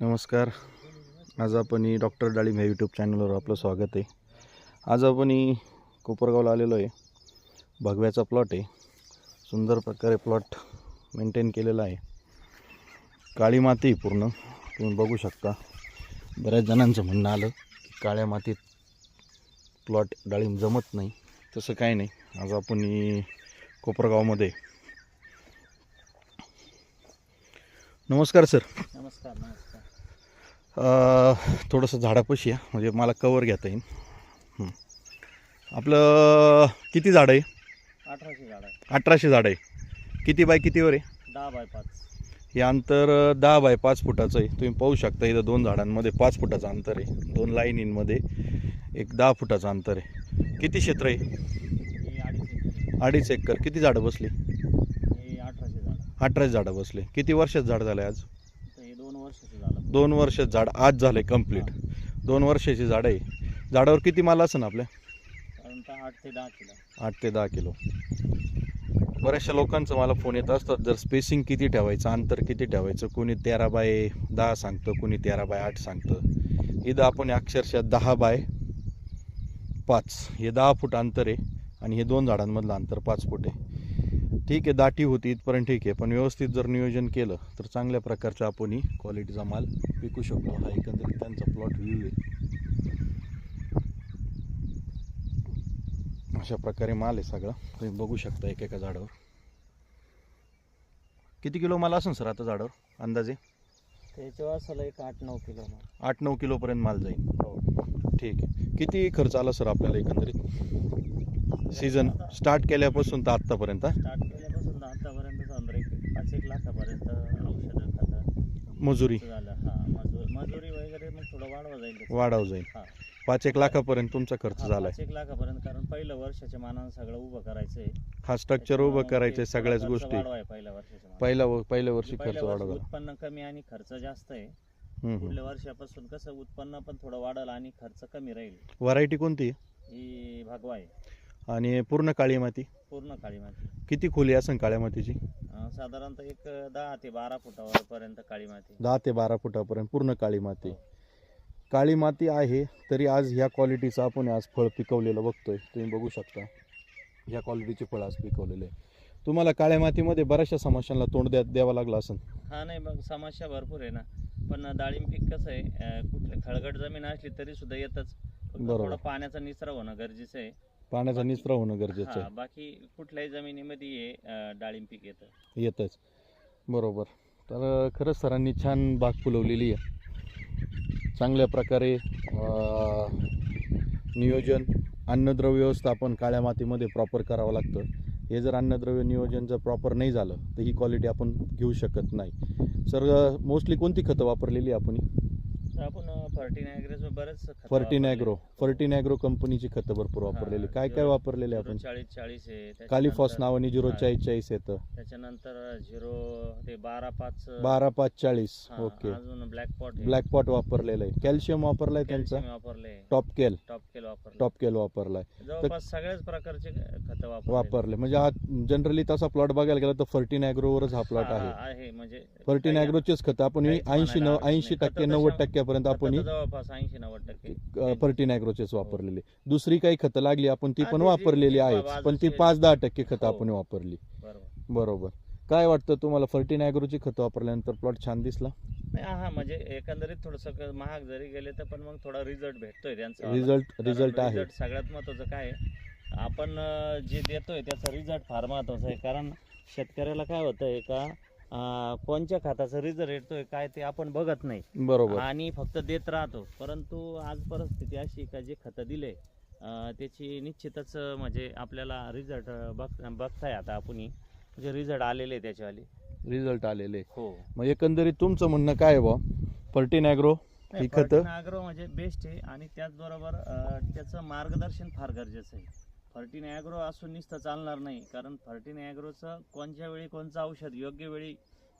नमस्कार. आज आपण ही डॉक्टर डाळिंब ह्या यूट्यूब चॅनलवर आपलं स्वागत आहे. आज आपण ही कोपरगावला आलेलो आहे. भगव्याचा प्लॉट आहे. सुंदर प्रकारे प्लॉट मेंटेन केलेला आहे. काळी माती आहे पूर्ण. तुम्ही बघू शकता. बऱ्याच जणांचं म्हणणं आलं की काळ्या मातीत प्लॉट डाळिंब जमत नाही. तसं काही नाही. आज आपण ही कोपरगावमध्ये. नमस्कार सर नमस्कार नमस्कार. थोडंसं झाडापाशी या म्हणजे मला कवर घेता येईल. आपलं किती झाड आहे? अठराशे झाड आहे. अठराशे झाड आहे. किती बाय कितीवर आहे? दहा बाय पाच. हे अंतर दहा बाय पाच फुटाचं आहे. तुम्ही पाहू शकता इथं दोन झाडांमध्ये पाच फुटाचं अंतर आहे. दोन लाईनींमध्ये एक दहा फुटाचं अंतर आहे. किती क्षेत्र आहे? अडीच एकर किती झाडं बसली? अठराशे झाड अठराशे झाडं बसले. किती वर्षाचं झाड झालं आहे आज तर हे दोन वर्षाचं झालं दोन वर्ष झाड आज झालं आहे कंप्लीट दोन वर्षाची झाडं आहे. झाडावर किती माल असेल आपल्या? आठ ते दहा किलो. आठ ते दहा किलो बऱ्याचशा लोकांचं मला फोन येत असतात जर स्पेसिंग किती ठेवायचं अंतर किती ठेवायचं कोणी तेरा बाय दहा सांगतं कोणी तेरा बाय आठ सांगतं. इथं आपण अक्षरशः दहा बाय पाच. हे दहा फूट अंतर आहे आणि हे दोन झाडांमधलं अंतर पाच फूट आहे. ठीक आहे दाटी होती इथपर्यंत ठीक आहे. पण व्यवस्थित जर नियोजन केलं तर चांगल्या प्रकारचा आपण ही क्वालिटीचा माल विकू शकतो. हा एकंदरीत त्यांचा प्लॉट व्ह्यू आहे. अशा प्रकारे माल आहे सगळा. तुम्ही बघू शकता एकेका झाडावर. किती किलो माल असेल सर आता झाडावर? अंदाजे? त्याच्यावर असलं एक आठ नऊ किलो आठ नऊ किलोपर्यंत माल जाईल. हो. ठीक आहे. किती खर्च आला सर आपल्याला एकंदरीत? सीझन स्टार्ट केल्यापासून तर आत्तापर्यंत? स्टार्ट केल्यापासून आतापर्यंत एक पाच एक लाखापर्यंत औषधं खतं मजुरी? झालं. हा मजूर मजुरी वगैरे मग थोडं वाढवा जाईल. वाढाव जाईल. हा. पाच एक लाखापर्यंत तुमचा खर्च हा, झालाय. पाच एक लाखापर्यंत कारण पहिलं वर्षाच्या मानानं सगळं उभं करायचंय. हा स्ट्रक्चर उभं करायचे सगळ्याच गोष्टी. वाढवाय पहिल्या वर्षाच्या मानानं. पहिल्या व- पहिल्या वर्षी पहिल्या खर्च वर्षी वाढवला. उत्पन्न कमी आणि खर्च जास्त आहे. पुढल्या वर्षापासून कसं उत्पन्न पण थोडं वाढल आणि खर्च कमी राहील. व्हरायटी कोणती? ही भागवा आहे आणि पूर्ण काळी माती? पूर्ण काळी माती. किती खोली असेल काळ्या मातीची? अं, साधारणतः एक दहा ते बारा फुटावर पर्यंत काळी माती. दहा ते बारा फुटापर्यंत पूर्ण काळी माती. काळी माती आहे तरी आज ह्या क्वालिटीचं आपण आज फळ पिकवलेलं बघतोय. तुम्ही बघू शकता. ह्या क्वालिटीचे फळ आज पिकवलेले. आहे तुम्हाला काळ्या मातीमध्ये बऱ्याचशा समस्यांना तोंड द्या द्यावं लागलं असेल. हा नाही मग समस्या भरपूर आहे ना. पण डाळिंब पीक कसं आहे अं, कुठले खळगट जमीन असली तरी सुद्धा येतच. फक्त बरोबर. थोडं पाण्याचा निचरा होणं गरजेचं आहे. पाण्याचा निचरा होणं गरजेचं हा आहे बाकी कुठल्याही जमिनीमध्ये हे अं, डाळिंब पीक येतं. येतच. बरोबर. तर खरंच सरांनी छान बाग फुलवलेली आहे. चांगल्या प्रकारे अं, नियोजन अन्नद्रव्य व्यवस्थापन काळ्या मातीमध्ये प्रॉपर करावं लागतं. हे जर अन्नद्रव्य नियोजन जर प्रॉपर नाही झालं तर ही क्वालिटी आपण घेऊ शकत नाही. सर मोस्टली कोणती खतं वापरलेली आपण? तर आपण फर्टिनायग्रेस बरेच खतं फर्टिनॅग्रो फर्टिनॅग्रो कंपनीची खतं भरपूर वापरलेली. काय काय वापरलेले वापरले. आपण? चाळीस चाळीस आहे. कालिफॉस त्याच्यानंतर- नावाने झिरो हा. चाळीस चाळीस येतं. त्याच्यानंतर झिरो ते बारा पाच बारा पाच चाळीस. हा, ओके. अजून ब्लॅक पॉट ब्लॅक पॉट वापरलेलं आहे कॅल्शियम वापरलाय त्यांचा? वापरले टॉप केल. टॉप केल वापरले टॉप केल वापरलाय. जवळपास सगळ्याच प्रकारचे खत वापरले वापरले. म्हणजे हा जनरली तसा प्लॉट बघायला गेला तर फर्टिन ॲग्रोवरच हा प्लॉट आहे. आहे. म्हणजे फर्टिन काही- ॲग्रोचेच खतं. आपण ऐंशी म्हणायला हरकत ऐंशी. टक्के खतं नव्वद तशा- टक्क्यापर्यंत आपण खतं जवळपास ऐंशी नव्वद टक्के. ॲग्रोचेच वापरलेले. दुसरी काही खतं लागली आपण ती हा, पण वापरलेली आहेत बाजूची पण ती आहे. पाच दहा टक्के खतं हो. आपण वापरली. बरोबर. बरोबर. काय वाटतं तुम्हाला फर्टिन ॲग्रोची खतं वापरल्यानंतर प्लॉट छान दिसला? नाही हा म्हणजे एकंदरीत थोडस महाग जरी गेले तर पण मग थोडा रिझल्ट भेटतोय त्यांचा. रिझल्ट कारण रिझल्ट आहे. result सगळ्यात महत्वाचं काय आहे आपण अं, जे देतोय त्याचा रिझल्ट फार महत्त्वाचा आहे. कारण शेतकऱ्याला काय होतंय का अं, कोणत्या खताचा रिझल्ट येतोय काय ते आपण बघत नाही. बरोबर. आणि फक्त देत राहतो. परंतु आज परिस्थिती अशी आहे का जे खतं दिले अं, त्याची निश्चितच अं, म्हणजे आपल्याला रिझल्ट बघ बघताय आता आपण. म्हणजे रिझल्ट आलेले आहे त्याच्यावाले. रिझल्ट आलेले. हो. मग एकंदरीत तुमचं म्हणणं काय आहे बा? फर्टिन ॲग्रो ही खतं? अॅग्रो म्हणजे बेस्ट आहे. आणि त्याचबरोबर अं, त्याचं मार्गदर्शन फार गरजेचं आहे. फर्टिन ॲग्रो असून नुसतं चालणार नाही. कारण फर्टिन ॲग्रोचं कोणत्या वेळी कोणतं औषध? योग्य वेळी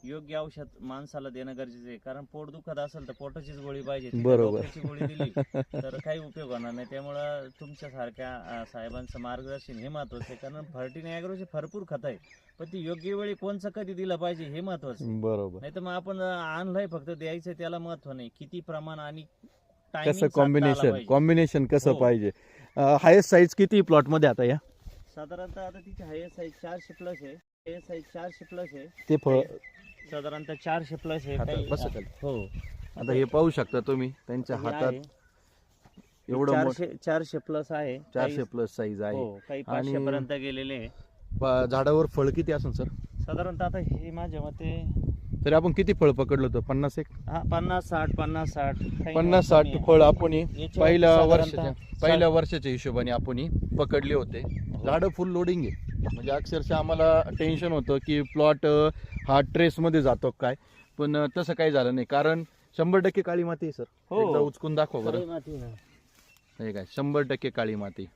योग्य औषध माणसाला देणं गरजेचं आहे. कारण पोट दुखत असेल तर पोटाचीच गोळी पाहिजे. डोक्याची गोळी दिली तर काही उपयोग होणार नाही. त्यामुळं तुमच्यासारख्या साहेबांचं मार्गदर्शन हे महत्वाचं आहे. कारण फर्टिन ॲग्रोचे भरपूर खत आहे पण ती योग्य वेळी कोणचं कधी दिलं पाहिजे हे महत्वाचं. बरोबर. नाही तर मग आपण आणलंय फक्त द्यायचं त्याला महत्त्व नाही. किती प्रमाण आणि कसं कॉम्बिनेशन. कॉम्बिनेशन कसं हो. पाहिजे? हायेस्ट साईज किती प्लॉटमध्ये आता या? साधारणतः आता तिथे हाय साईज चारशे प्लस आहे. हे साईज चारशे प्लस आहे. ते फळ साधारणतः चारशे प्लस आहे. काही- खाली. हो. आता हे पाहू शकता तुम्ही त्यांच्या हे हातात आहे. एवढं मोठं चारशे चारशे प्लस आहे. चारशे काही- प्लस साईज आहे. हो काही आणि- पाचशे पर्यंत गेलेले आहे. प- झाडावर फळ किती असेल सर? साधारणतः आता हे माझ्या मते तरी आपण किती फळ पकडलं होतं? पन्नास एक? हा पन्नास साठ पन्नास साठ. काही पन्नास साठ कमी आहे. फळ आपण ही पहिल्या साधारणतः वर्षाच्या पहिल्या वर्षाच्या हिशोबाने आपण ही पकडले होते. झाडं फुल लोडिंग आहे. म्हणजे अक्षरशः आम्हाला टेन्शन होतं की प्लॉट हा ट्रेस मध्ये जातो काय? पण अं, तसं काही झालं नाही. कारण शंभर टक्के काळी माती आहे सर. हो. एकदा उचकून दाखवा बरं. माती. हे काय? शंभर टक्के काळी माती.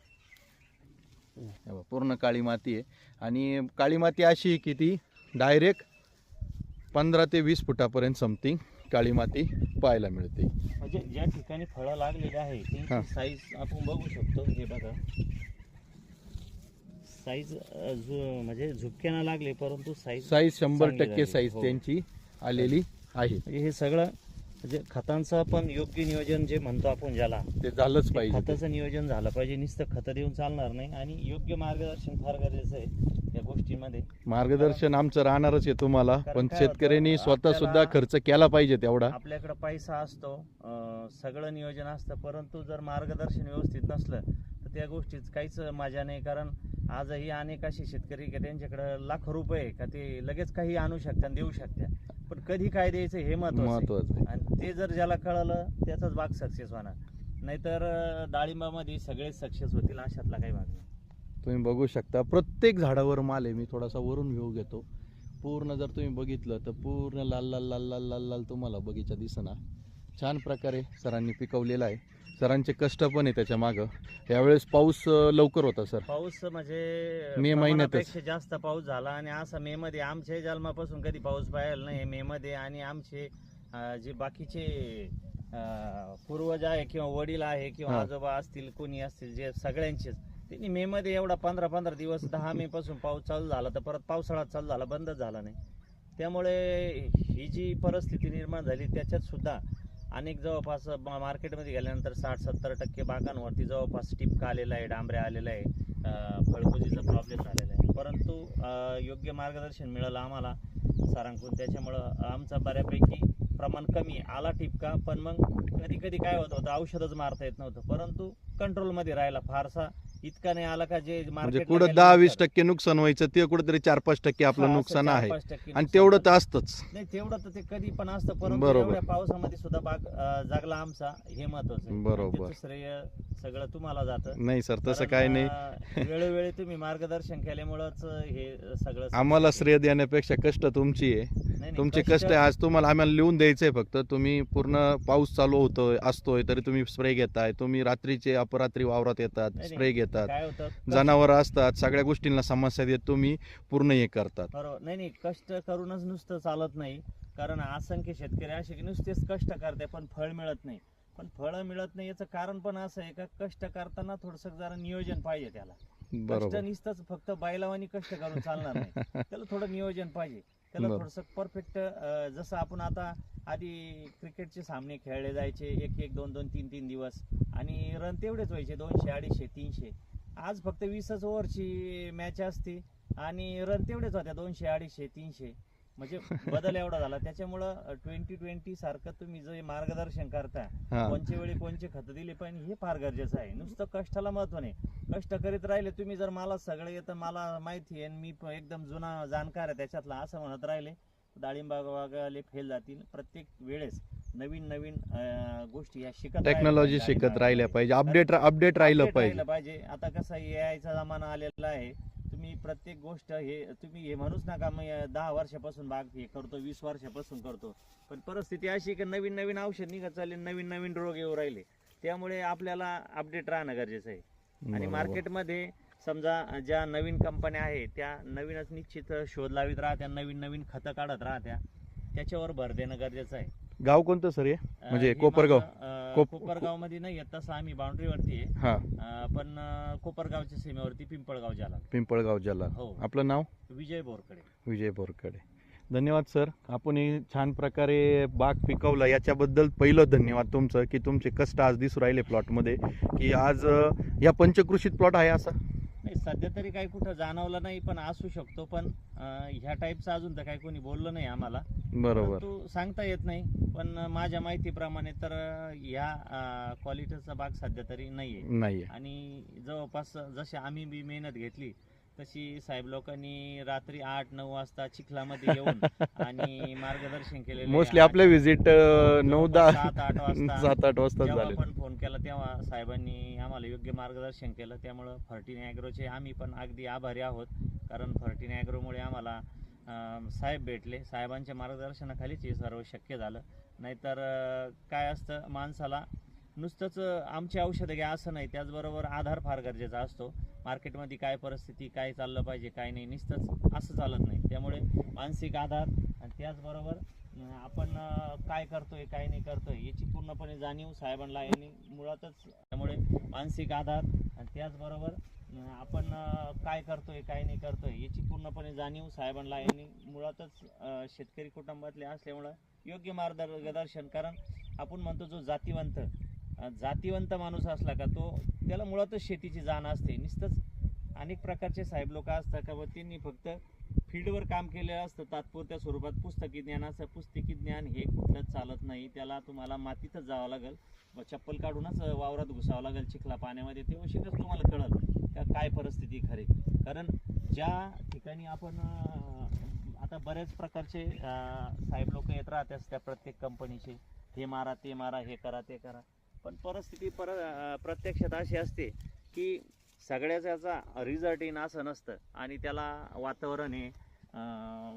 हे बघ, पूर्ण काळी माती आहे. आणि काळी माती अशी आहे की ती डायरेक्ट पंधरा ते वीस फुटापर्यंत समथिंग काळी माती पाहायला मिळते म्हणजे ज्या ठिकाणी फळं लागलेली आहे हा. साईज आपण बघू शकतो हे बघा साईज म्हणजे झुपक्यानं लागले परंतु साईज साईज शंभर चांगली टक्के झाली. साईज हो. त्यांची आलेली आहे म्हणजे हे सगळं म्हणजे खतांचं पण योग्य नियोजन जे म्हणतो आपण ज्याला ते झालंच पाहिजे. खताचं नियोजन झालं पाहिजे नुसतं खतं देऊन चालणार नाही आणि योग्य मार्गदर्शन फार गरजेचं आहे गोष्टीमध्ये. मार्गदर्शन आमचं राहणारच आहे तुम्हाला पण काय शेतकऱ्यांनी स्वतः सुद्धा आपल्याला- खर्च केला पाहिजे तेवढा. आपल्याकडे पैसा असतो अं, सगळं नियोजन असतं परंतु जर मार्गदर्शन व्यवस्थित नसलं तर त्या गोष्टीत काहीच मजा नाही. कारण आजही अनेक असे शेतकरी का त्यांच्याकडे लाखो रुपये आहे का ते लगेच काही आणू शकतात आणि देऊ शकतात. पण कधी काय द्यायचं हे महत्वाचं. महत्वाचं आहे. आणि ते जर ज्याला कळलं त्याचाच भाग सक्सेस होणार. नाहीतर अं, डाळिंबामध्ये सगळे सक्सेस होतील अशातला काही भाग नाही. तुम्ही बघू शकता. प्रत्येक झाडावर माल आहे. मी थोडासा वरून व्ह्यू घेतो. पूर्ण जर तुम्ही बघितलं तर पूर्ण लाल लाल लाल लाल लाल लाल तुम्हाला बगीचा दिसना छान प्रकारे सरांनी पिकवलेला आहे. सरांचे कष्ट पण आहे त्याच्या मागं. यावेळेस पाऊस लवकर होता सर. पाऊस म्हणजे मे महिन्यातच. प्रमाणापेक्षा जास्त पाऊस झाला आणि असा मे मध्ये आमच्या जन्मापासून कधी पाऊस पाहिला नाही. मे मध्ये आणि आमचे अं, जे बाकीचे अं, पूर्वज आहे किंवा वडील आहे किंवा हा. आजोबा असतील कोणी असतील जे सगळ्यांचेच त्यांनी मे मध्ये एवढा पंधरा पंधरा दिवस दहा मे पासून पाऊस चालू झाला तर परत पावसाळा चालू झाला बंदच झाला नाही. त्यामुळे ही जी परिस्थिती निर्माण झाली त्याच्यात सुद्धा अनेक जवळपास मार्केटमध्ये गेल्यानंतर साठ सत्तर टक्के बागांवरती जवळपास टिपका आलेला आहे डांबऱ्या आलेला आहे फळकुजीचा प्रॉब्लेम झालेला आहे. परंतु योग्य मार्गदर्शन मिळालं आम्हाला सरांकडून. त्याच्यामुळं आमचा बऱ्यापैकी प्रमाण कमी आला टिपका पण मग कधी कधी काय होत होतं औषधच मारता येत नव्हतं. परंतु कंट्रोलमध्ये राहिला फारसा. इतका नाही आला का जे म्हणजे कुठं दहा वीस टक्के नुकसान व्हायचं ते कुठेतरी चार पाच टक्के आपलं नुकसान आहे. आणि तेवढं. तर असतंच. नाही तेवढं तर ते कधी पण असतं परंतु बरोबर. एवढ्या पावसामध्ये सुद्धा बाग अं, जगला आमचा हे महत्वाचं आहे. बरोबर. त्याचं श्रेय सगळं तुम्हाला जातं. नाही सर तसं कारण, काय नाही. अं, वेळोवेळी तुम्ही मार्गदर्शन केल्यामुळंच हे सगळं आम्हाला श्रेय देण्यापेक्षा कष्ट तुमची आहे. नाही, नाही, तुमचे कष्ट आहे आज तुम्हाला आम्हाला लिहून द्यायचंय फक्त. तुम्ही पूर्ण पाऊस चालू होतोय असतोय तरी तुम्ही स्प्रे घेताय. तुम्ही रात्रीचे अपरात्री वावरात येतात नाही, स्प्रे काय होतं? कष्ट- जनावर असतात सगळ्या गोष्टींना समस्या देत तुम्ही पूर्ण हे करतात. बरोबर. नाही नाही कष्ट करूनच नुसतं चालत नाही. कारण असंख्य शेतकरी असे की नुसतेच कष्ट करते पण फळ मिळत नाही. पण फळं मिळत नाही याचं कारण पण असं आहे का कष्ट करताना थोडस जरा नियोजन पाहिजे त्याला. कष्ट बरोबर. नुसतंच फक्त बैलावानी कष्ट करून चालणार नाही. त्याला थोडं नियोजन पाहिजे. त्याला. थोडस परफेक्ट जसं आपण आता आधी क्रिकेटचे सामने खेळले जायचे एक एक दोन दोन तीन तीन दिवस. आणि रन तेवढेच व्हायचे दोनशे अडीचशे तीनशे. आज फक्त वीसच ओव्हरची मॅच असते. आणि रन तेवढेच होत्या दोनशे अडीचशे तीनशे. म्हणजे बदल एवढा झाला. त्याच्यामुळं ट्वेंटी ट्वेंटी सारखं तुम्ही जे मार्गदर्शन करता हा. कोणच्या वेळी कोणचे खत दिले पाहिजे हे फार गरजेचं आहे. नुसतं कष्टाला महत्त्व नाही. कष्ट करीत राहिले तुम्ही जर मला सगळं येतं मला माहिती आहे आणि मी प- एकदम जुना जाणकार आहे त्याच्यातला असं म्हणत राहिले डाळिंबागाले फेल जातील. प्रत्येक वेळेस नवीन नवीन अं, गोष्टी या शिकत राहिल्या टेक्नॉलॉजी पाहिजे शिकत. राहिल्या पाहिजे. अपडेट अपडेट राहिलं Update पाहिजे. पाहिजे. आता कसं यायचा जमाना आलेला आहे. तुम्ही प्रत्येक गोष्ट हे तुम्ही हे म्हणूच नका मी दहा वर्षापासून बाग हे करतो वीस वर्षापासून करतो. पण परिस्थिती अशी की नवीन नवीन औषध निघत चालले नवीन नवीन रोग येऊ राहिले. त्यामुळे आपल्याला अपडेट राहणं गरजेचं आहे. आणि. मार्केटमध्ये समजा ज्या नवीन कंपन्या आहेत त्या नवीनच निश्चित शोध लावित राहत्या नवीन नवीन खतं काढत राहत्या त्याच्यावर भर देणं गरजेचं आहे. गाव कोणतं सर हे? म्हणजे कोपरगाव? कोप- कोपरगावमध्ये नाही येत तसं आम्ही बाउंड्रीवरती आहे. हा. अं, पण अं, कोपरगावच्या सीमेवरती पिंपळगाव झाला पिंपळगाव जला हो. आपलं नाव? विजय बोरकडे. विजय बोरकडे. धन्यवाद सर. आपण हे छान प्रकारे बाग पिकवला. याच्याबद्दल पहिलं धन्यवाद तुमचं की तुमचे कष्ट आज दिसू राहिले प्लॉटमध्ये की आज अं, या पंचकृषीत प्लॉट आहे असा? नाही सध्या तरी काही कुठं जाणवलं नाही पण असू शकतो. पण अं, ह्या टाईपचं अजून तर काही कोणी बोललं नाही आम्हाला. बरोबर. परंतु सांगता येत नाही पण माझ्या माहितीप्रमाणे तर अं, ह्या क्वालिटीचा बाग सध्या तरी नाहीये. नाहीये. आणि जवळपास जशी आम्ही बी मेहनत घेतली तशी साहेब लोकांनी रात्री आठ नऊ वाजता चिखलामध्ये येऊन आणि मार्गदर्शन केलेले मोस्टली. आपले व्हिजिट नऊ दहा सात आठ वाजता सात आठ वाजता जेव्हा झाले आपण फोन केला तेव्हा साहेबांनी आम्हाला योग्य मार्गदर्शन केलं. त्यामुळं फर्टिन ॲग्रोचे आम्ही पण अगदी आभारी आहोत. कारण फर्टिन ॲग्रोमुळे आम्हाला अं, साहेब भेटले. साहेबांच्या मार्गदर्शनाखालीच हे सर्व शक्य झालं. नाहीतर अं, काय असतं माणसाला नुसतंच आमची औषधं घ्या असं नाही त्याचबरोबर आधार फार गरजेचा असतो. मार्केटमध्ये काय परिस्थिती काय चाललं पाहिजे काय नाही नुसतंच असं चालत नाही. त्यामुळे मानसिक आधार आणि त्याचबरोबर आपण काय करतोय काय नाही करतोय याची पूर्णपणे जाणीव साहेबांना यांनी मुळातच. त्यामुळे मानसिक आधार आणि त्याचबरोबर आपण काय करतोय काय नाही करतोय याची पूर्णपणे जाणीव साहेबांना यांनी मुळातच शेतकरी कुटुंबातले असल्यामुळं योग्य मार्गदर्शन कारण आपण म्हणतो जो जातीवंत जातीवंत माणूस असला का तो त्याला मुळातच शेतीची जाण असते. नुसतंच अनेक प्रकारचे साहेब लोक असतात का व त्यांनी फक्त फील्डवर काम केलेलं असतं. तात्पुरत्या स्वरूपात पुस्तकी ज्ञान असं पुस्तकी ज्ञान हे कुठलंच चालत नाही. त्याला तुम्हाला मातीतच जावं लागेल. व चप्पल काढूनच वावरात घुसावं लागेल चिखला पाण्यामध्ये. तेव्हा शिकच तुम्हाला कळल का काय परिस्थिती खरी. कारण ज्या ठिकाणी आपण आता बऱ्याच प्रकारचे साहेब लोक येत राहतात त्या प्रत्येक कंपनीचे हे मारा ते मारा हे करा ते करा. पण परिस्थिती पर प्रत्यक्षात अशी असते की सगळ्याच याचा रिझल्ट येईन असं नसतं. आणि त्याला वातावरण हे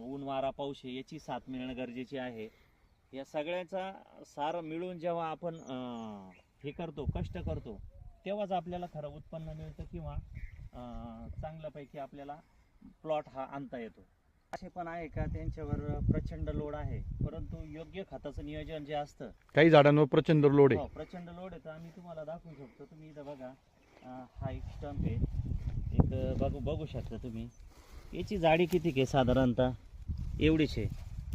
ऊन वारा पाऊस आहे याची साथ मिळणं गरजेची आहे. या सगळ्याचा सार मिळून जेव्हा आपण हे करतो कष्ट करतो तेव्हाच आपल्याला खरं उत्पन्न मिळतं किंवा चांगल्यापैकी आपल्याला प्लॉट हा आणता येतो. असे पण आहे का त्यांच्यावर प्रचंड लोड आहे? परंतु योग्य खताचं नियोजन जे असतं काही झाडांवर प्रचंड लोड हो, आहे प्रचंड लोड आहे. तर आम्ही तुम्हाला दाखवू शकतो. तुम्ही इथं बघा. अं, हा एक स्टंप आहे. एक बघू बघू शकता तुम्ही. याची जाडी किती आहे साधारणतः? एवढीच आहे.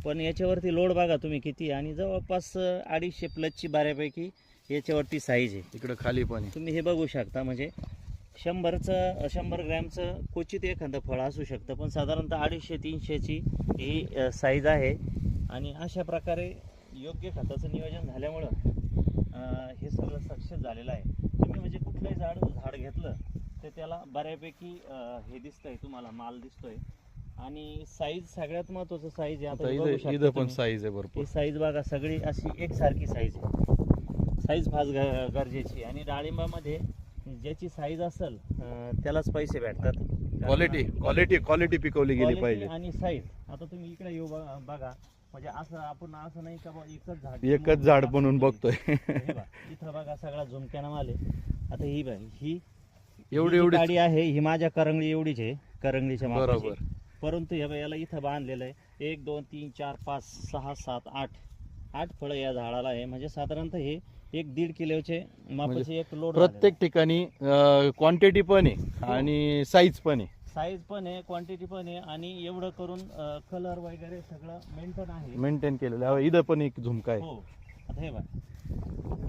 पण याच्यावरती लोड बघा तुम्ही किती आहे. आणि जवळपास अं, अडीचशे प्लसची बऱ्यापैकी याच्यावरती साईज आहे. इकडे खाली पण आहे. तुम्ही हे बघू शकता. म्हणजे शंभरचं शंभर ग्रॅमचं क्वचित एखादं फळ असू शकतं पण साधारणतः अडीचशे तीनशेची ही साईज आहे. आणि अशा प्रकारे योग्य खताचं नियोजन झाल्यामुळं हे सगळं सक्सेस झालेलं आहे. तुम्ही म्हणजे कुठलंही झाड झाड घेतलं तर त्याला बऱ्यापैकी हे दिसतंय तुम्हाला माल दिसतोय. आणि साईज सगळ्यात महत्वाचं साईज आहे इथं पण. साईज आहे भरपूर. ही साईज बघा सगळी अशी एकसारखी साईज आहे. साईज फार गरजेची आणि डाळिंबामध्ये ज्याची साईज असेल अं, त्यालाच पैसे भेटतात. कारण क्वालिटी क्वालिटी क्वालिटी पिकवली गेली quality पाहिजे. आणि साईज आता तुम्ही इकडे येऊ बघा बघा. म्हणजे असं आपण असं नाही का एकच झाड एकच झाड बनवून बघतोय. हे बघा, इथं बघा सगळा झुमक्यानं माल आहे. आता ही बघ ही एवढी ही जी एवढी गाडी आहे ही माझ्या करंगळी एवढीच आहे. करंगळीच्या मापाची. बरोबर. परंतु हे बघ, याला इथं बांधलेलं आहे. एक दोन तीन चार पाच सहा सात आठ. आठ फळं या झाडाला आहे. म्हणजे साधारणतः हे एक दीड किलोचे मापाचे एक लोड म्हणजे प्रत्येक ठिकाणी क्वांटिटी पण आहे आणि साईज पण आहे. साईज पण आहे क्वांटिटी पण आहे आणि एवढं करून कलर वगैरे सगळं मेंटेन आहे. मेंटेन केलेलं आहे. इथं पण एक झुमका आहे. हो. आता हे बघ.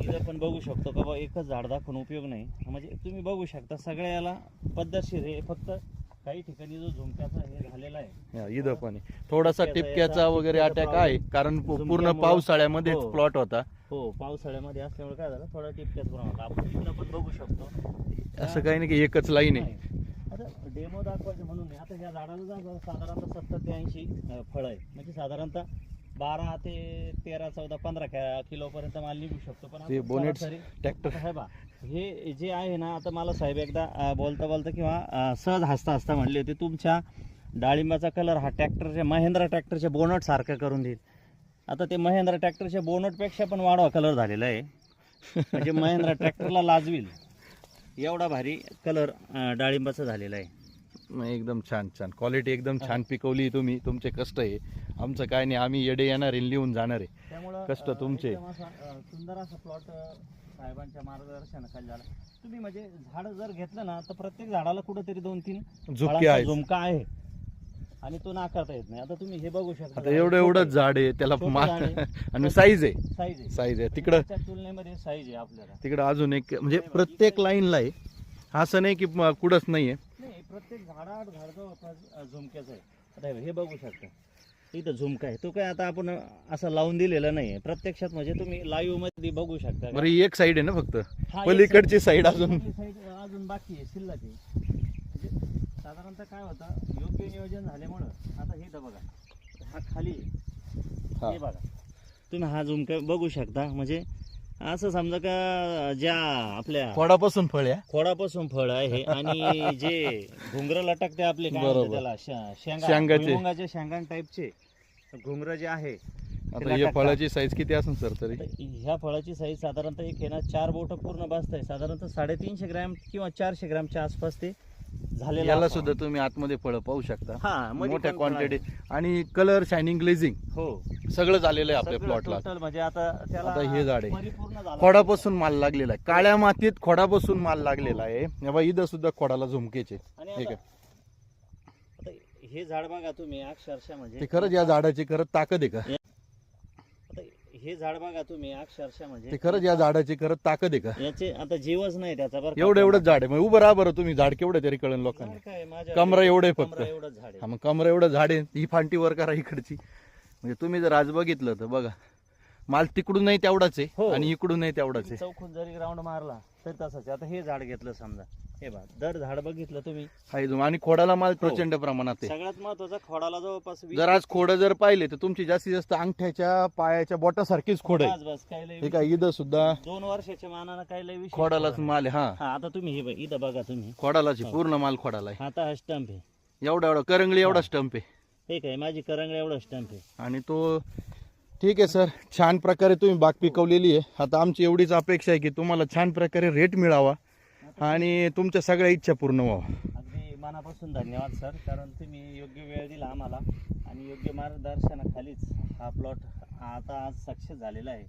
इथं पण बघू शकतो का बा एकच झाड दाखवून उपयोग नाही. म्हणजे तुम्ही बघू शकता सगळ्या याला पद्धतशीर आहे. फक्त काही ठिकाणी जो झुमक्याचा हे झालेला आहे हा, इथं पण आहे थोडासा टिपक्याचा टिपक्याचा याचा- वगैरे अटॅक आहे. कारण पू- पूर्ण झुमक्यामुळं- पावसाळ्यामध्येच हो. प्लॉट होता हो पावसाळ्यामध्ये असल्यामुळे काय झालं थोडा टिपक्याच प्रमाणात आपण पण बघू शकतो असं काही नाही की एकच लाईन आहे नाही. आता डेमो दाखवायचं म्हणून नाही. आता ह्या झाडाला जा- साधारणतः सत्तर ते ऐंशी फळ आहे म्हणजे साधारणतः बारा ते तेरा चौदा पंधरा किलो पर्यंत माल निघू शकतो. पण ते आपण बोनेट सरासरी- ट्रॅक्टर आता हे बा हे जे आहे ना आता मला साहेब एकदा अं, बोलता बोलता किंवा अं, सहज हसता हसता म्हणले होते तुमच्या डाळिंबाचा कलर हा ट्रॅक्टरच्या महिंद्रा ट्रॅक्टरच्या बोनट सारखा करून देईल. आता ते महिंद्रा ट्रॅक्टरच्या बोनटपेक्षा पण वाढवा कलर झालेला आहे. म्हणजे महिंद्रा ट्रॅक्टरला लाजवील. एवढा भारी कलर डाळिंबाचा झालेला आहे. नाही, एकदम छान छान. क्वालिटी एकदम छान पिकवली तुम्ही. तुमचे कष्ट आहे. आमचं काय नाही आम्ही येडे येणार आहे लिहून जाणार आहे. त्यामुळं कष्ट अं, तुमचे. एकदम असा, अं, सुंदर असा प्लॉट साहेबांच्या मार्गदर्शनाखाली झाला. तुम्ही म्हणजे झाड जर घेतलं ना तर प्रत्येक झाडाला कुठेतरी दोन तीन झुपके फळांचा आहेत. झुमका आहे. आणि तो नाकारता येत नाही. आता तुम्ही हे बघू शकता. आता एवढं एवढं झाड आहे त्याला छोटं मा झाड आहे. आणि साईज आहे. साईज आहे. साईज आहे. तिकडं तुलनेमध्ये साईज आहे आपल्याला. तिकडं अजून एक म्हणजे प्रत्येक लाईनला आहे. असं नाही की म- कुठंच नाही आहे नाही प्रत्येक झाडाआड झाड जवळपास अं, झुमक्याचं आहे. आता हे- हे बघू शकता. इथं झुमका आहे. तो काय आता आपण असं लावून दिलेला नाही प्रत्यक्षात म्हणजे तुम्ही लाईव्हमध्ये बघू शकता. बरं ही एक साईड आहे ना फक्त? हा, एक पलीकडची साईड side- अजून. side अजून बाकी आहे शिल्लक आहे. म्हणजे साधारणतः काय होतं योग्य नियोजन झाल्यामुळं आता हे तर बघा. हा खाली आहे. हा. हे बघा. तुम्ही हा झुमका बघू शकता. म्हणजे असं समजा का ज्या आपल्या खोडापासून फळ आहे. खोडापासून फळ आहे आणि जे घुंगर लटकते आपले काय म्हणतात बरोबर. त्याला? श- शेंगा. शेंगाचे. भुईमुगाच्या शेंगां टाईपचे घुंगर जे आहे आता फळाची साईज किती असेल सर तरी? तर ह्या फळाची साईज साधारणतः एक आहे ना चार बोट पूर्ण बसत आहे साधारणतः साडेतीनशे ग्रॅम किंवा चारशे ग्रॅमच्या आसपास ते झालेलं याला. सुद्धा तुम्ही आतमध्ये फळं पाहू शकता. हा मध्ये मोठ्या पण फळ आहे. क्वांटिटी आणि कलर शायनिंग ग्लेझिंग हो. सगळं झालेलं आहे आपल्या सगळं प्लॉटला total म्हणजे आता त्याला आता हे झाड आहे. परिपूर्ण झालं खोडापासून माल लागलेला आहे. काळ्या मातीत खोडापासून माल लागलेला आहे. हे बघा, इथं सुद्धा खोडाला झुमकेचे. आणि ठीक आता आहे. आता हे झाड बघा तुम्ही अक्षरशः म्हणजे ते खरंच या झाडाची खरंच ताकद आहे का? हे झाड बघा तुम्ही अक्षरशः म्हणजे ते खरंच या झाडाची खरंच ताकद आहे का? याचे आता जीवच नाही त्याचा बरं का? एवढं एवढं झाड आहे. मग उभं राहा बरं तुम्ही. झाड केवढं तरी कळन लोकांना. झाड काय माझ्या कमरा एवढं आहे फक्त. कमरा एवढंच झाड आहे. हा मग कमरा एवढं झाड आहे. ही फांटी वर करा इकडची. म्हणजे तुम्ही जर आज बघितलं तर बघा. माल तिकडूनही तेवढाच हो. आहे आणि इकडूनही तेवढाच आहे. चौकून जरी राऊंड मारला तरी तसंच आहे. आता हे झाड घेतलं समजा. हे बा दर झाड बघितलं तुम्ही. हा इथून. आणि खोडाला माल हो. प्रचंड प्रमाणात आहे. सगळ्यात महत्त्वाचा खोडाला जवळपास वीस- जर आज खोड जर पाहिले तर तुमची जास्तीत जास्त अंगठ्याच्या पायाच्या बोटासारखीच खोड आहे. बस बस काय लय हे काय इथं सुद्धा दोन वर्षाच्या मानानं काय लय खोडालाच नाही. माल आहे हा. हा आता तुम्ही हे बघ, इथं बघा तुम्ही. खोडालाच आहे, हो. पूर्ण माल खोडाला आहे. आता हा स्टंप आहे. एवढा एवढा करंगळी एवढा स्टंप आहे. हे काय माझी करंगळी एवढा स्टंप आहे. आणि तो ठीक आहे सर. छान प्रकारे तुम्ही बाग पिकवलेली आहे. आता आमची एवढीच अपेक्षा आहे की तुम्हाला छान प्रकारे रेट मिळावा. आणि तुमच्या सगळ्या इच्छा पूर्ण व्हावा. अगदी मनापासून धन्यवाद सर. कारण तुम्ही योग्य वेळ दिला आम्हाला आणि योग्य मार्गदर्शनाखालीच हा प्लॉट आता आज सक्सेस झालेला आहे.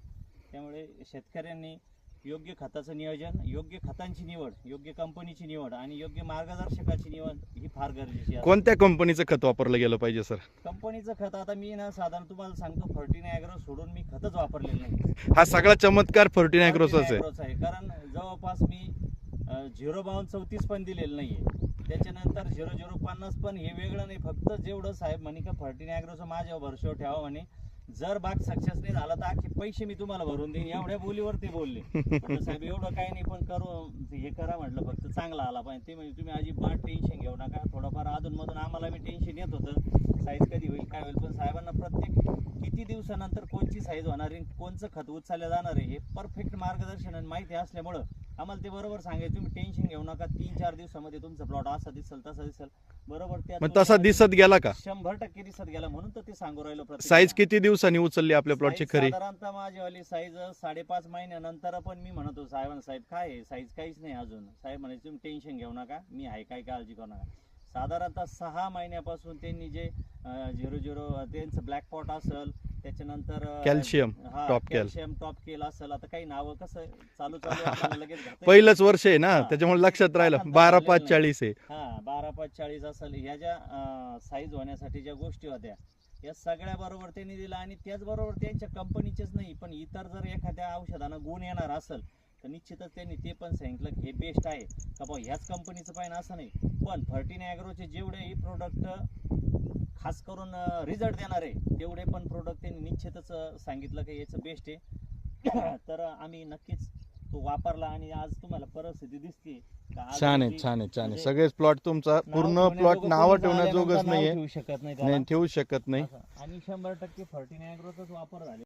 त्यामुळे शेतकऱ्यांनी योग्य खताचं नियोजन योग्य खतांची निवड योग्य कंपनीची निवड आणि योग्य मार्गदर्शकाची निवड ही फार गरजेची आहे. कोणत्या कंपनीचं खत वापरलं गेलं पाहिजे सर? कंपनीचं खत आता मी ना साधारण तुम्हाला सांगतो फर्टिन ॲग्रो सोडून मी खतच वापरलेलं नाही. हा सगळा चमत्कार फर्टिन आहे. Agroच आहे. कारण जवळपास मी झिरो बावन्न चौतीस पण दिलेलं नाहीये. त्याच्यानंतर झिरो झिरो पन्नास पण हे वेगळं नाही. फक्त जेवढं साहेब म्हणे का फर्टिन ॲग्रोचं माझ्यावर भरशो ठेवा म्हणे. जर बाग सक्सेस नाही झाला तर आखी पैसे मी तुम्हाला भरून देईन. एवढ्या बोलीवर ते बोलले साहेब एवढं काही नाही पण करू. हे करा म्हटलं फक्त चांगला आला पाहिजे. ते म्हणजे तुम्ही अजिबात टेन्शन घेऊ नका. थोडंफार अधूनमधून आम्हाला मी टेन्शन येत होतं. साईज कधी होईल काय होईल पण साहेबांना प्रत्येक किती दिवसानंतर कोणची साईज होणार आहे कोणचं खत उचललं जाणार आहे हे परफेक्ट मार्गदर्शन आणि माहिती असल्यामुळं आम्हाला ते बरोबर सांगायचं तुम्ही टेन्शन घेऊ नका. तीन चार दिवसामध्ये तुमचा प्लॉट असा दिसेल तसा दिसेल. बरोबर मग तसा दिसत गेला का? शंभर टक्के दिसत गेला म्हणून तर ते सांगू राहिलो प्रत्येक साईज किती दिवसांनी उचलली आपल्या प्लॉटची साईज खरी? साधारणतः माझीवाली साईज साडेपाच महिन्यानंतर पण मी म्हणतो साहेबांना साहेब काय आहे? साईज काहीच नाही अजून. साहेब म्हणे तुम्ही टेन्शन घेऊ नका. मी आहे काय काळजी करू नका. साधारणतः सहा महिन्यापासून त्यांनी जे झिरो झिरो त्यांचं ब्लॅक पॉट असेल त्याच्यानंतर हा, top cal. calcium, top केल असेल आता काही नावं कसं चालू चालू लगेच. पहिलंच वर्ष आहे ना. त्याच्यामुळे लक्षात राहिलं बारा पाच. चाळीस आहे हा बारा पाच चाळीस असेल ह्या ज्या साईज होण्यासाठी ज्या गोष्टी होत्या या सगळ्या बरोबर त्यांनी दिला आणि त्याचबरोबर त्यांच्या कंपनीचेच नाही पण इतर जर एखाद्या औषधानं गुण येणार असेल तर निश्चितच त्यांनी ते पण सांगितलं हे बेस्ट आहे का बा ह्याच कंपनीचं पाहिजे असं नाही पण फर्टिन ॲग्रोचे जेवढेही प्रोडक्ट खास करून रिझल्ट देणार आहे तेवढे पण प्रोडक्ट त्यांनी निश्चितच सांगितलं की याचं बेस्ट आहे. तर आम्ही नक्कीच तो वापरला आणि आज तुम्हाला परिस्थिती दिसते छान आहे छान आहे छान आहे. म्हणजे सगळेच प्लॉट तुमचा पूर्ण प्लॉट नावं ठेवण्याजोगच नाव नाहीये. ठेवू शकत नाही ठेवू शकत नाही. आणि शंभर टक्के फर्टिन ॲग्रोचाच वापर झाले